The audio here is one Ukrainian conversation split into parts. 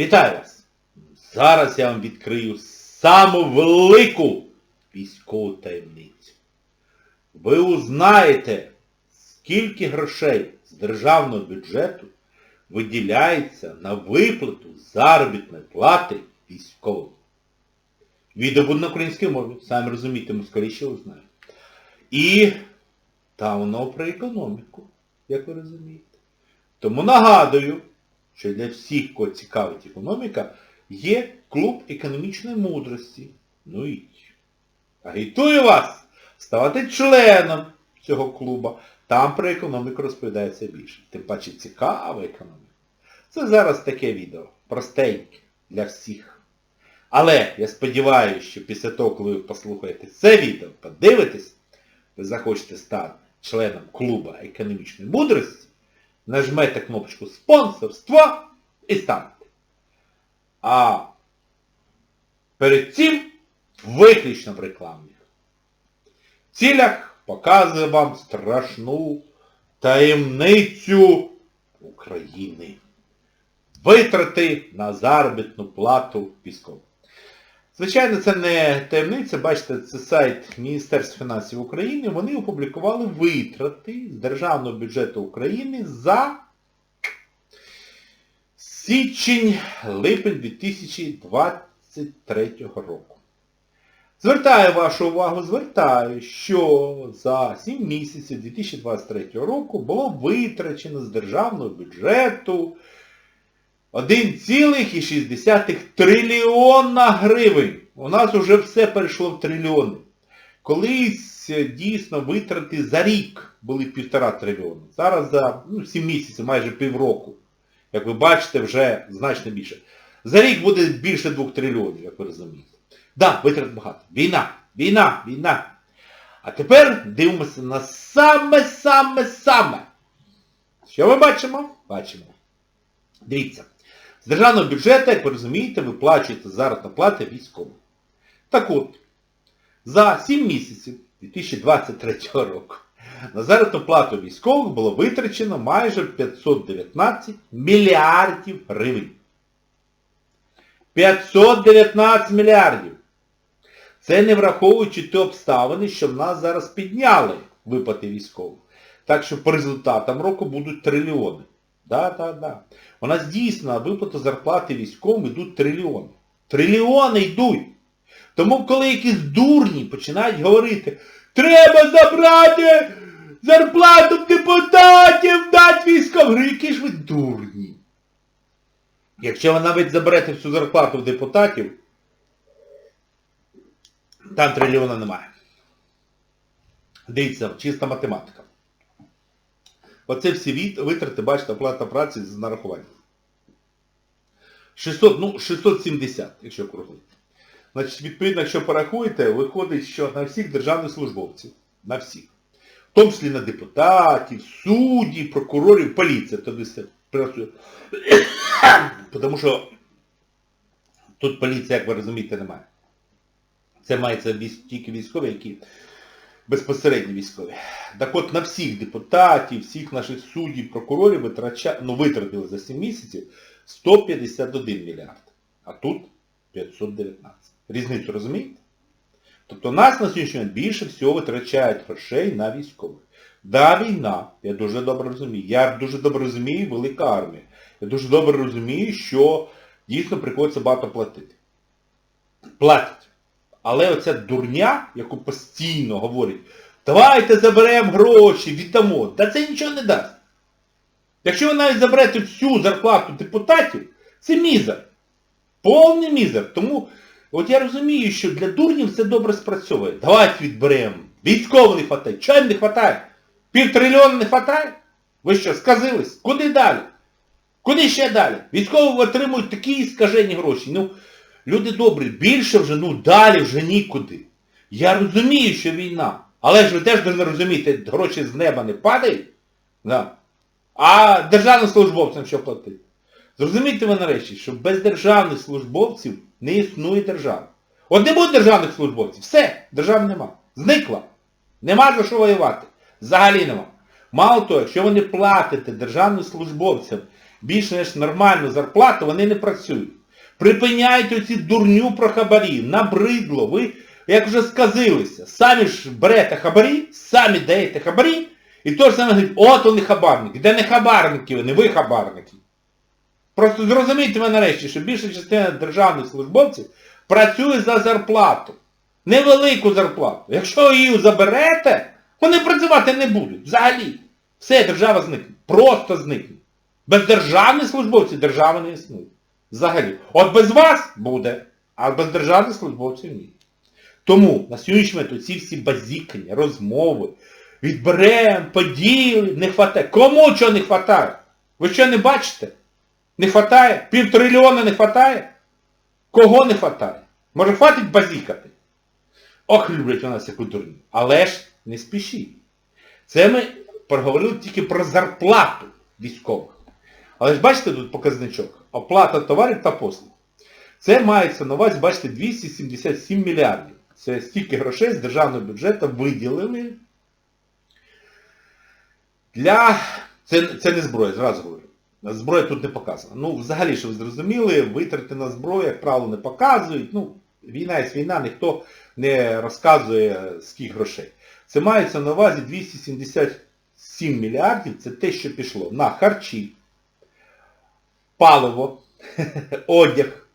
Вітаю вас! Зараз я вам відкрию саму велику військову таємницю. Ви узнаєте, скільки грошей з державного бюджету виділяється на виплату заробітної плати військовим. Відео буде на українській мові, самі розумієте, москалі ще узнають. І там воно про економіку, як ви розумієте. Тому нагадую, що для всіх, кого цікавить економіка, є клуб економічної мудрості. Ну і агітую вас ставати членом цього клуба. Там про економіку розповідається більше. Тим паче цікава економіка. Це зараз таке відео. Простеньке для всіх. Але я сподіваюся, що після того, коли ви послухаєте це відео, подивитесь, ви захочете стати членом клуба економічної мудрості, нажмете кнопочку спонсорство і станете. А перед цим виключно в рекламних цілях показую вам страшну таємницю України. Витрати на заробітну плату військових. Звичайно, це не таємниця, бачите, це сайт Міністерства фінансів України, вони опублікували витрати з Державного бюджету України за січень-липень 2023 року. Звертаю вашу увагу, звертаю, що за 7 місяців 2023 року було витрачено з державного бюджету 1,6 трильйона гривень. У нас вже все перейшло в трильйони. Колись е, дійсно витрати за рік були півтора трильйона. Зараз за ну, 7 місяців, майже півроку. Як ви бачите, вже значно більше. За рік буде більше 2 трильйонів, як ви розумієте. Да, витрат багато. Війна, війна, війна. А тепер дивимося на саме-саме-саме. Що ми бачимо? Бачимо. Дивіться. З державного бюджету, як ви розумієте, виплачується заробітна плата військовим. Так от, за 7 місяців 2023 року на заробітну плату військових було витрачено майже 519 мільярдів гривень. 519 мільярдів. Це не враховуючи ті обставини, що в нас зараз підняли виплати військових. Так що по результатам року будуть трильйони. Да, да, да. У нас дійсно на виплату зарплати військовим йдуть трильйони. Трильйони йдуть. Тому коли якісь дурні починають говорити, треба забрати зарплату депутатів, дати військовим. Які ж ви дурні. Якщо ви навіть заберете всю зарплату в депутатів, там трильйона немає. Дивіться, чиста математика. Оце всі витрати, бачите, оплата праці з нарахуванням. 600, ну, 670, якщо круглити. Значить, відповідно, якщо порахуєте, виходить, що на всіх державних службовців, на всіх, в тому числі на депутатів, суддів, прокурорів, поліція, туди все працює. Тому що тут поліція, як ви розумієте, немає. Це мається тільки військові, які безпосередньо військові. Так от на всіх депутатів, всіх наших суддів, прокурорів витрача... ну, витратили за 7 місяців 151 мільярд. А тут 519. Різницю розумієте? Тобто нас на сьогоднішній момент більше всього витрачають грошей на військових. Да, війна, я дуже добре розумію. Я дуже добре розумію велика армія. Я дуже добре розумію, що дійсно приходиться багато платити. Платять. Але оця дурня, яку постійно говорить, давайте заберемо гроші, віддамо. Та це нічого не дасть. Якщо ви навіть заберете всю зарплату депутатів, це мізер. Повний мізер. Тому от я розумію, що для дурнів це добре спрацьовує. Давайте відберемо. Військово не хватає. Чого не хватає? Півтрильйона не хватає? Ви що, сказились? Куди далі? Куди ще далі? Військові отримують такі скажені гроші. Ну, люди добрі, більше вже, ну далі вже нікуди. Я розумію, що війна. Але ж ви теж не розумієте, гроші з неба не падають. Да. А державним службовцям що платити? Зрозумійте ви нарешті, що без державних службовців не існує держави. От не буде державних службовців, все, держави нема. Зникла. Нема за що воювати. Взагалі нема. Мало того, якщо ви не платите державним службовцям більш ніж нормальну зарплату, вони не працюють. Припиняйте оці дурню про хабарі, набридло, ви, як вже сказилися, самі ж берете хабарі, самі даєте хабарі, і то ж саме говорить, от вони хабарники. Де не хабарники вони, ви хабарники. Просто зрозумійте мене нарешті, що більша частина державних службовців працює за зарплату. Невелику зарплату. Якщо ви її заберете, вони працювати не будуть. Взагалі. Все, держава зникне. Просто зникне. Без державних службовців держава не існує. Взагалі. От без вас буде, а без державних службовців ні. Тому на сьогоднішній момент ці всі базікання, розмови, відберемо, поділимо, не хватає. Кому чого не хватає? Ви що не бачите? Не хватає? Півтрильйона не хватає? Кого не хватає? Може хватить базікати? Ох, люблять у нас яку дурню. Але ж не спішіть. Це ми проговорили тільки про зарплату військових. Але ж бачите тут показничок. Оплата товарів та послуг. Це мається на увазі, бачите, 277 мільярдів. Це стільки грошей з державного бюджету виділили для... Це, це не зброя, зразу говорю. Зброя тут не показана. Ну, взагалі, що ви зрозуміли, витрати на зброю, як правило, не показують. Ну, війна є війна, ніхто не розказує скільки грошей. Це мається на увазі 277 мільярдів, це те, що пішло на харчі, паливо, одяг,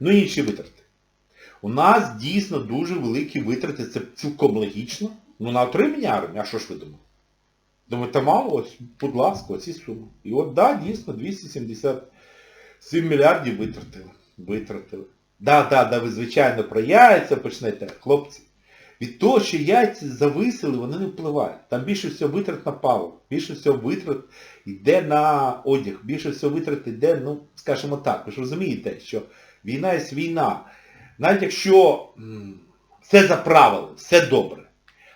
ну і інші витрати. У нас дійсно дуже великі витрати, це цілком логічно. Ну на отримання армії, а що ж ви думаєте? Думаєте, мало, ось, будь ласка, оці суми. І от, да, дійсно, 277 мільярдів витратили. Витратили. Да, да, да, ви, звичайно, про яйця почнете, хлопці. Від того, що яйця зависили, вони не впливають. Там більше всього витрат на паливо, більше всього витрат йде на одяг, більше всього витрат йде, ну, скажімо так, ви ж розумієте, що війна є війна. Навіть якщо все заправили, все добре.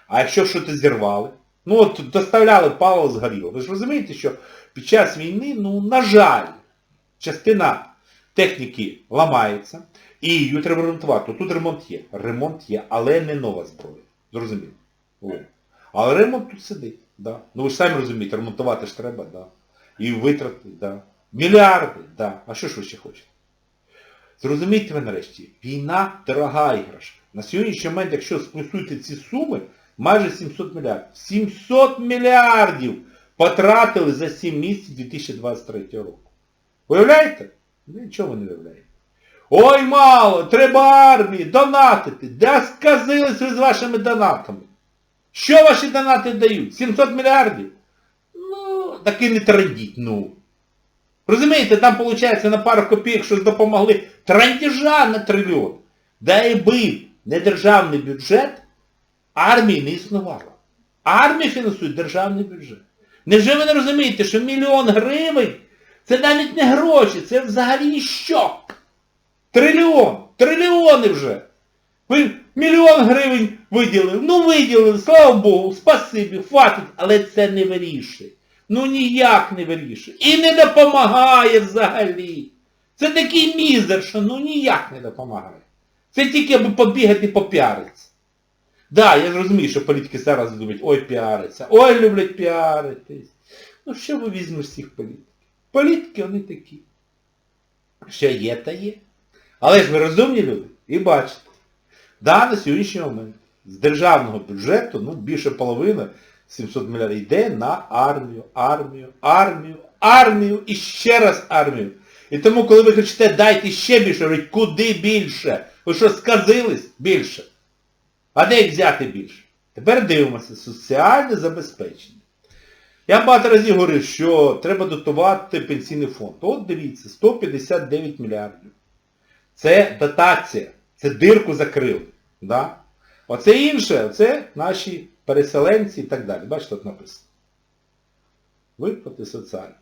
А якщо щось зірвали, ну от доставляли паливо згоріло. Ви ж розумієте, що під час війни, ну, на жаль, частина техніки ламається, і її треба ремонтувати. Тут ремонт є. Ремонт є, але не нова зброя. Зрозуміло. Але ремонт тут сидить. Да. Ну ви ж самі розумієте, ремонтувати ж треба, да. І витрати, да. Мільярди, да. А що ж ви ще хочете? Зрозумійте ви нарешті, війна дорога іграшка. На сьогоднішній момент, якщо сплюсуєте ці суми, майже 700 мільярдів. 700 мільярдів потратили за 7 місяців 2023 року. Уявляєте? Нічого не уявляєте. Ой, мало, треба армії, донатити. Де сказились з вашими донатами? Що ваші донати дають? 700 мільярдів? Ну, так і не традіть, ну. Розумієте, там, виходить, на пару копійок щось допомогли. Трандіжа на трильйон. Да і би не державний бюджет, армії не існувало. Армія фінансує державний бюджет. Невже ви не розумієте, що мільйон гривень це навіть не гроші, це взагалі ніщо. Трильйон, трильйони вже. Ви мільйон гривень виділили. Ну виділили, слава Богу, спасибі, хватить, але це не вирішує. Ну ніяк не вирішує. І не допомагає взагалі. Це такий мізер, що ну ніяк не допомагає. Це тільки аби побігати попіаритися. Да, я розумію, що політики зараз думають, ой, піариться, ой, люблять піаритись. Ну що ви візьмеш цих політиків? Політики вони такі. Що є, та є. Але ж ви розумні люди і бачите. Да, на сьогоднішній момент з державного бюджету, ну, більше половини, 700 мільярдів, йде на армію, армію, армію, армію і ще раз армію. І тому, коли ви кричите, дайте ще більше, говорять, куди більше? Ви що, сказились? Більше. А де їх взяти більше? Тепер дивимося, соціальне забезпечення. Я багато разів говорив, що треба дотувати пенсійний фонд. От дивіться, 159 мільярдів. Це дотація. Це дирку закрили. Да? Оце інше, це наші переселенці і так далі. Бачите, тут написано. Виплати соціальні.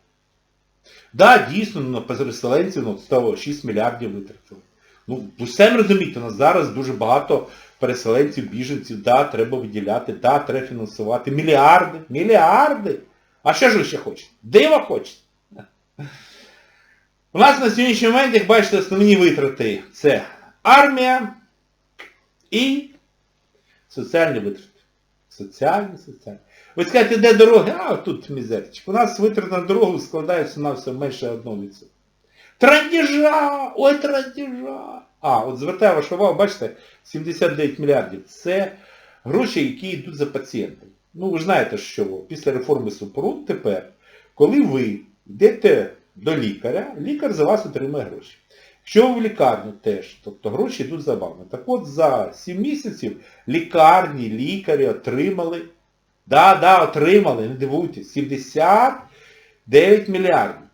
Да, дійсно, на переселенців ну, 106 мільярдів витратили. Ну, ви розумієте, у нас зараз дуже багато переселенців, біженців, да, треба виділяти, да, треба фінансувати. Мільярди, мільярди. А що ж ви ще хочете? Диво хочете? У нас на сьогоднішній момент, як бачите, основні витрати це армія і соціальні витрати. Соціальні, соціальні. Ви скажете, де дороги? А, тут мізерчик. У нас витрати на дорогу складаються на все менше 1%. Трандіжа! Ой, трандіжа! А, от звертаю вашу увагу, бачите, 79 мільярдів. Це гроші, які йдуть за пацієнтом. Ну, ви ж знаєте, що після реформи Супрун тепер, коли ви йдете до лікаря, лікар за вас отримає гроші. Ви в лікарню теж, тобто гроші йдуть за вами. Так от за 7 місяців лікарні, лікарі отримали, да, да, отримали, не дивуйтесь, 79 мільярдів.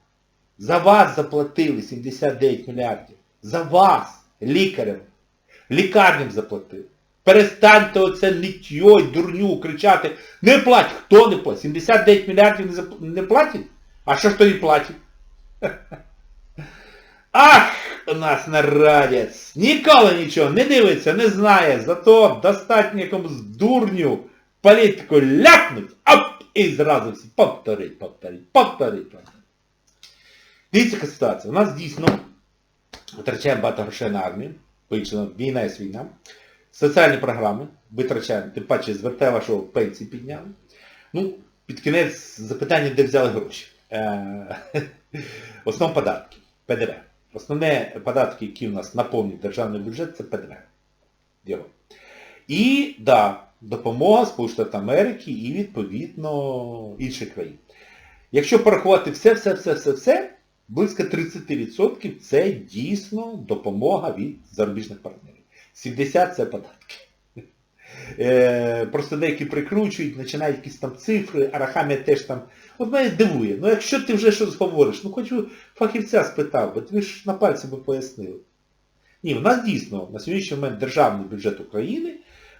За вас заплатили 79 мільярдів. За вас, лікарям. Лікарням заплатили. Перестаньте оце літьо й дурню кричати. Не плать! Хто не платить? 79 мільярдів не, платять? А що ж тоді платять? Ах, у нас народець! Ніколи нічого не дивиться, не знає, зато достатньо якомусь дурню політику ляпнуть, оп, і зразу всі повторить, повторить, повторить. Дивіться, яка ситуація. У нас дійсно витрачаємо багато грошей на армію, по-іншому, війна є війна. Соціальні програми витрачаємо, тим паче звертаю вашого пенсії підняли. Ну, під кінець запитання, де взяли гроші. Е, В основному податки, ПДВ. Основні податки, які у нас наповнюють державний бюджет, це ПДВ. Його. І, да, допомога Сполучених Америки і, відповідно, інших країн. Якщо порахувати все, все, все, все, все, близько 30% це дійсно допомога від зарубіжних партнерів. 70% це податки. Е, просто деякі прикручують, починають якісь там цифри, арахамія теж там. От мене дивує. Ну якщо ти вже щось говориш, ну хоч фахівця спитав, бо ви ж на пальці би пояснили. Ні, в нас дійсно на сьогоднішній момент державний бюджет України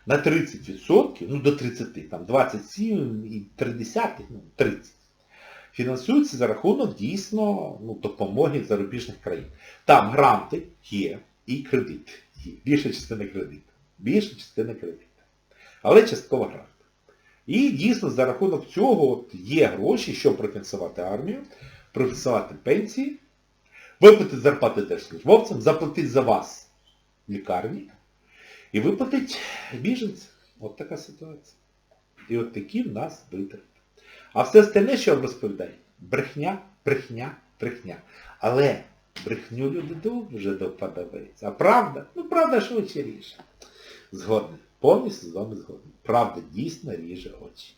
на 30%, ну до 30, там 27 і 30, ну 30, фінансується за рахунок дійсно ну, допомоги зарубіжних країн. Там гранти є і кредити. Є. Більша частина кредиту. Більша частина кредиту. Але частково грант. І дійсно за рахунок цього от є гроші, щоб профінансувати армію, профінансувати пенсії, виплатити зарплати держслужбовцям, заплатити за вас лікарні і виплатити біженцям. От така ситуація. І от такі в нас витрати. А все остальне, що вам розповідаю, брехня, брехня, брехня. Але брехню люди дуже доподобається. А правда? Ну правда швидше ріже. Згодний. Повністю з вами згодний. Правда дійсно ріже очі.